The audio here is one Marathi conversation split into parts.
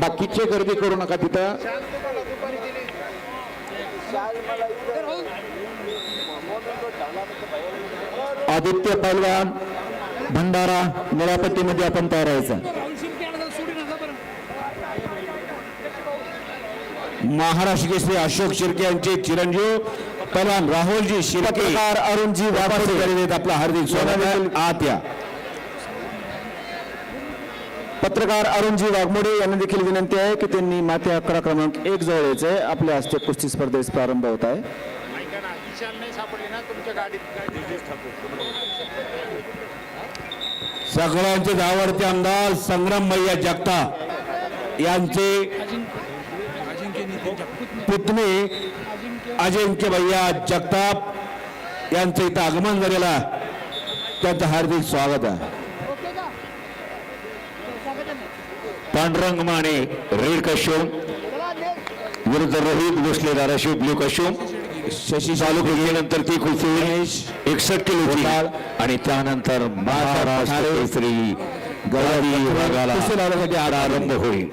बाकीचे गर्दी करू नका तिथं आदित्य पैलवान भंडारा निळ्यापट्टीमध्ये आपण तयार व्हायचं महाराष्ट्र केसरी अशोक शिर्के यांचे चिरंजीव पलवान राहुलजी शिर्के पत्रकार अरुणजी आहेत. आपलं हार्दिक स्वागत. आत या पत्रकार अरुणजी वाघमोडे यांना देखील विनंती आहे की त्यांनी माती अकरा क्रमांक एक जवळ यायचं. आहे आपल्या हस्ते कुस्ती स्पर्धेस प्रारंभ होत आहे. सगळ्यांचे आवडते आमदार संग्राम भैया जगताप यांचे पुतणे अजिंक्य भैया जगताप यांचं इथं आगमन झालेलं त्यांचं हार्दिक स्वागत आहे. पांडुरंग माने रेड कशोम विरुद्ध रोहित भोसले धाराशिव ब्ल्यू कशोम शशी चालू केल्यानंतर ती खुर्ची एकसष्ट किलोची आणि त्यानंतर महाराष्ट्र विभागाला लावण्यासाठी प्रारंभ होईल.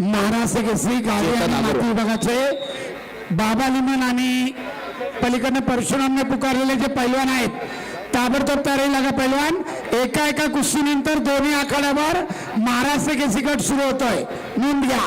महाराष्ट्र केसरी गावी आणि माती विभागाचे बाबा लिमन आणि पलीकडनं परशुरामने पुकारलेले जे पैलवान आहेत ताबडतोब तयारी लागा पहिलवान. एका एका कुस्तीनंतर दोन्ही आखाड्यावर महाराष्ट्र केसरी गट सुरू होतोय. नोंद घ्या.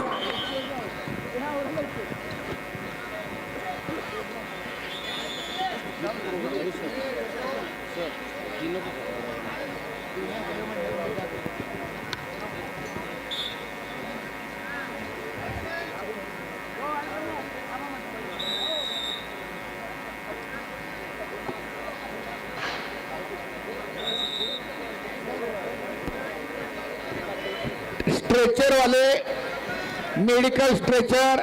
स्ट्रेचर वाले मेडिकल स्ट्रेचर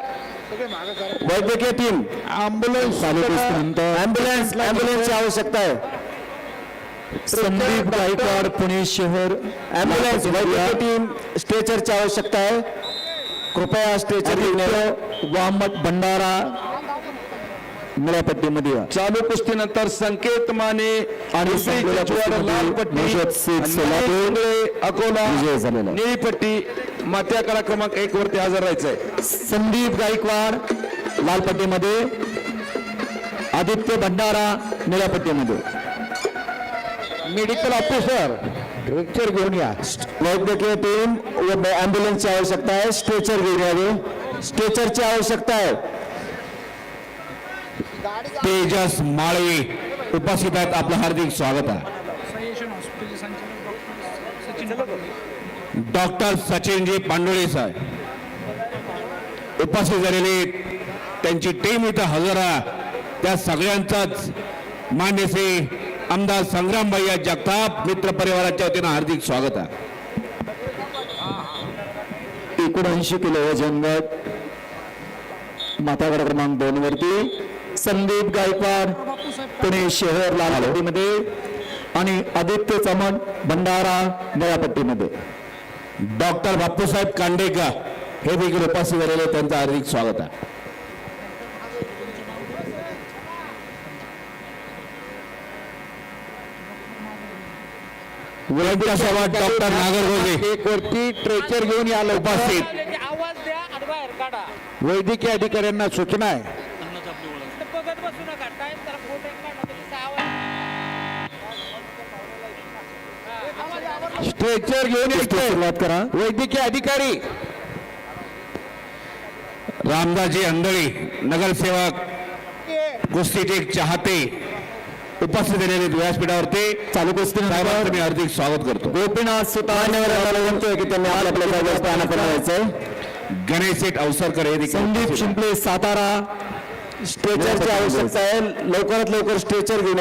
वैद्यकीय टीम अँब्युलन्स ॲम्ब्युलन्स ॲम्ब्युलन्सची आवश्यकता आहे संदीप गायकवाड पुणे शहर ॲम्ब्युलन्स वैद्यकीय टीम स्ट्रेचरची आवश्यकता आहे कृपया स्ट्रेचर घेऊन भंडारा निळ्यापट्टीमध्ये या. चालू कुस्तीनंतर संकेत माने आणि लाल पट्टी अकोला. निळी पट्टी मात्या कला क्रमांक एक वरती हजर राहायचंय. संदीप गायकवाड लालपट्टीमध्ये. आदित्य भंडारा निळ्यापट्टीमध्ये मेडिकल ऑफिसर स्ट्रेचर घेऊन या. वैद्यकीय टीम व ॲम्ब्युलन्सची आवश्यकता आहे. स्ट्रेचर घेऊन यावे स्ट्रेचरची आवश्यकता आहे. तेजस माळवे उपस्थित आहेत. आपलं हार्दिक स्वागत आहे. डॉक्टर सचिनजी पांडुळे साहेब. उपस्थित झालेले त्यांची टीम इथं हजर त्या सगळ्यांचाच मान्य श्री आमदार संग्रामबाई या जगताप मित्र परिवाराच्या वतीनं हार्दिक स्वागत आहे. एकोणऐंशी किलो वजन गट माथागड क्रमांक दोन वरती संदीप गायकवाड पुणे शहर लालमध्ये आणि आदित्य चमन भंडारा नयापट्टीमध्ये. डॉक्टर बापूसाहेब कांडेकर हे देखील उपस्थित झालेले त्यांचं हार्दिक स्वागत आहे. सभा डॉक्टर नागरगोजे. एक वरती ट्रेचर घेऊन उपस्थित. वैद्यकीय अधिकाऱ्यांना सूचना आहे. स्ट्रेचर घेऊन सुरुवात करा. वैद्यकीय अधिकारी. रामदासजी अंधळी नगरसेवक कुस्तीचे एक चाहते उपस्थित झालेले व्यासपीठावरती. चालू कुस्ती मी हार्दिक स्वागत करतो. गोपीनाथ सुतार आहे की त्यांनी आपल्या आपल्या जागेवर स्थानापन्न व्हायचंय. गणेश शेठ अवसरकर हे संदीप. शिंपले सातारा स्ट्रेचरची आवश्यकता आहे. लवकरात लवकर स्ट्रेचर घेऊन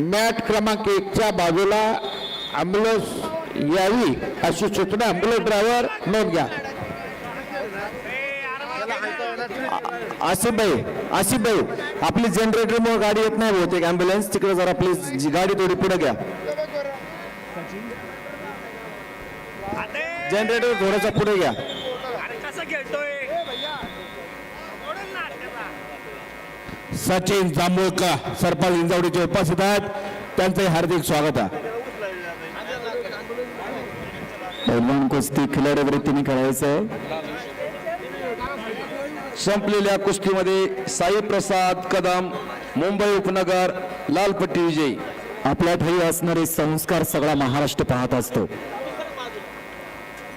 मॅट क्रमांक एकच्या बाजूला अँब्युलन्स यावी अशी सूचना अँब्युलन्स ड्रायव्हर नोंद घ्या. आसिफ भाई आसिफ भाई आपली जनरेटरमुळे गाडी येत नाही बहुतेक. अँब्युलन्स तिकडे जरा प्लीज जी गाडी थोडी पुढे घ्या. जनरेटर थोडासा पुढे घ्या. सचिन जांभूळकर सरपंच इंजावडीचे उपस्थित आहेत. त्यांचंही हार्दिक स्वागत आहे. पैलवान कुस्ती खिलाडी वृत्तीने खेळायचं आहे. संपलेल्या कुस्तीमध्ये साई प्रसाद कदम मुंबई उपनगर लालपट्टी विजयी. आपल्या ठाई असणारे संस्कार सगळा महाराष्ट्र पाहत असतो.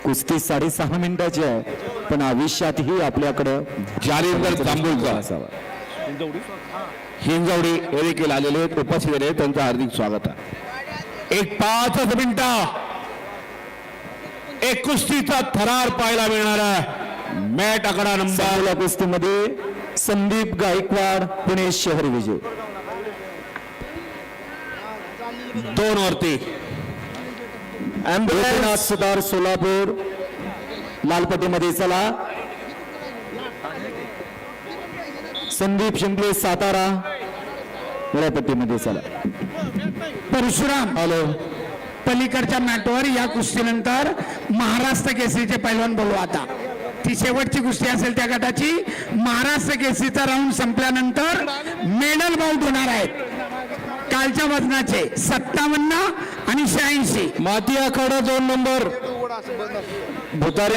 कुस्ती साडेसहा मिनिटाची आहे पण आयुष्यातही आपल्याकडं जालिंदर जांभूळकर. असावा हिंजवडी. हे देखील आलेले आहेत उपस्थित आहेत. त्यांचं हार्दिक स्वागत आहे. एक पाचच मिनिटं. एक कुस्तीचा थरार पाहायला मिळणार आहे. मॅट आकडा नंबर. कुस्तीमध्ये संदीप गायकवाड पुणे शहर विजय. दोन वरती. सुतार सोलापूर. लालपट्टीमध्ये चला. संदीप शिंपले सातारा. निळ्यापट्टीमध्ये चला. परशुराम. हॅलो पलीकडच्या मॅटवर या कुस्तीनंतर महाराष्ट्र केसरीचे पैलवान बोलू आता. ती शेवटची कुस्ती असेल त्या गटाची. महाराष्ट्र केसरीचा राऊंड संपल्यानंतर मेडल बाउट होणार आहेत. कालच्या वजनाचे सत्तावन्न आणि शहाऐंशी. माती आखाडा दोन नंबर भुतारे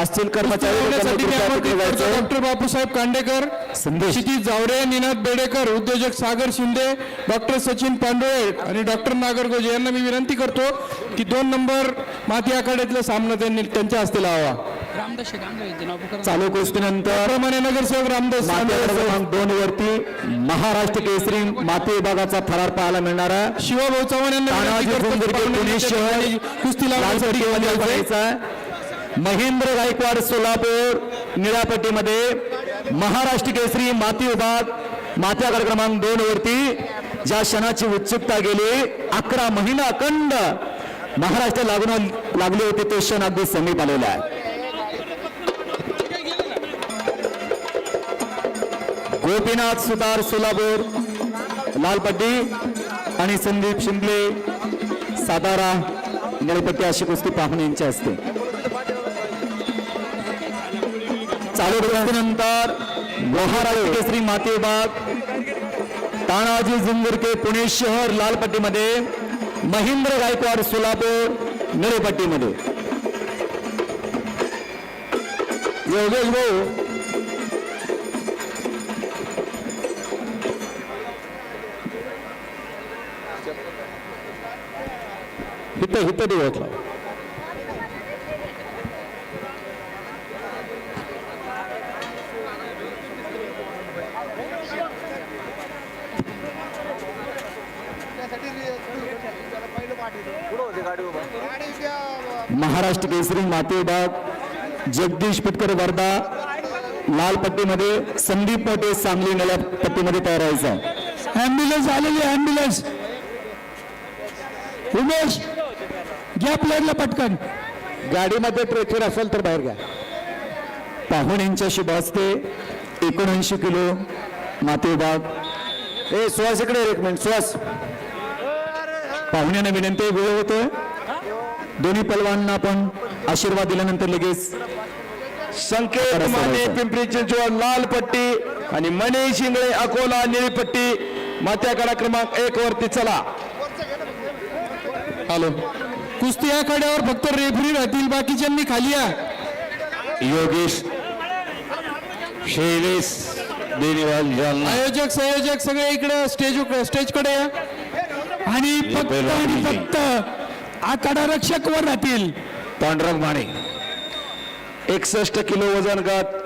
असतील कर्मचारी. डॉक्टर बापूसाहेब कांडेकर क्षितिज जावरे निनाद बेडेकर उद्योजक सागर शिंदे डॉक्टर सचिन पांडुळे आणि डॉक्टर नागरगोजे यांना मी विनंती करतो की दोन नंबर माती आखाड्यातला सामना त्यांनी त्यांच्या हस्ते लावा रामदास चालू कुस्तीनंतर प्रमाणे नगरसेवक रामदास क्रमांक दोन वरती महाराष्ट्र केसरी माती विभागाचा थरार पाहायला मिळणार आहे. शिवाभाऊ चव्हाण यांना. महेंद्र गायकवाड सोलापूर निळापट्टीमध्ये महाराष्ट्र केसरी माती विभाग माती आकार क्रमांक दोन वरती ज्या क्षणाची उत्सुकता गेली अकरा महिना अखंड महाराष्ट्र लागून लागले होते तो क्षण अगदी समीप आलेला आहे. गोपीनाथ सुतार सोलापूर लालपट्टी आणि संदीप शिंपले सातारा निळपट्टी अशी कुस्ती पाहून यांची असते. चालू नंतर महाराष्ट्र केसरी तानाजी झुंगुरके पुणे शहर लालपट्टीमध्ये महेंद्र गायकवाड सोलापूर निळेपट्टीमध्ये. योगेश भाऊ हित हित दिवस लाव महाराष्ट्र केसरी माती बाग जगदीश पिटकर वर्धा लाल पट्टीमध्ये संदीप मोठे सांगली निळ्या पट्टीमध्ये तयार व्हायचा. ऍम्ब्युलन्स आलेली ऍम्ब्युलन्स उमेश घ्या प्लेअरला पटकन. गाडीमध्ये ट्रेचर असेल तर बाहेर घ्या. पाहुण्यांच्या शुभ हस्ते एकोणऐंशी किलो माती विभाग ए सुहास इकडे एक मिनिट सुहास. पाहुण्यांना विनंती वेळ होतोय. दोन्ही पलवांना आपण आशीर्वाद दिल्यानंतर लगेच संकेत माने. पिंपरी चिंचवड लाल पट्टी आणि मनीष इंगळे अकोला निळी पट्टी. मात्याकडा क्रमांक एक वरती चला. हॅलो कुस्ती आखाड्यावर फक्त रेफरी राहतील बाकीच्यांनी खाली या. योगेश शैलेश बेनीवाल जालना आयोजक संयोजक सगळे इकडे स्टेज स्टेजकडे या. आणि फक्त आणि विजयी. फक्त आखाडा रक्षक वर राहतील. पांडुरंग माने. एकसष्ट किलो वजन गट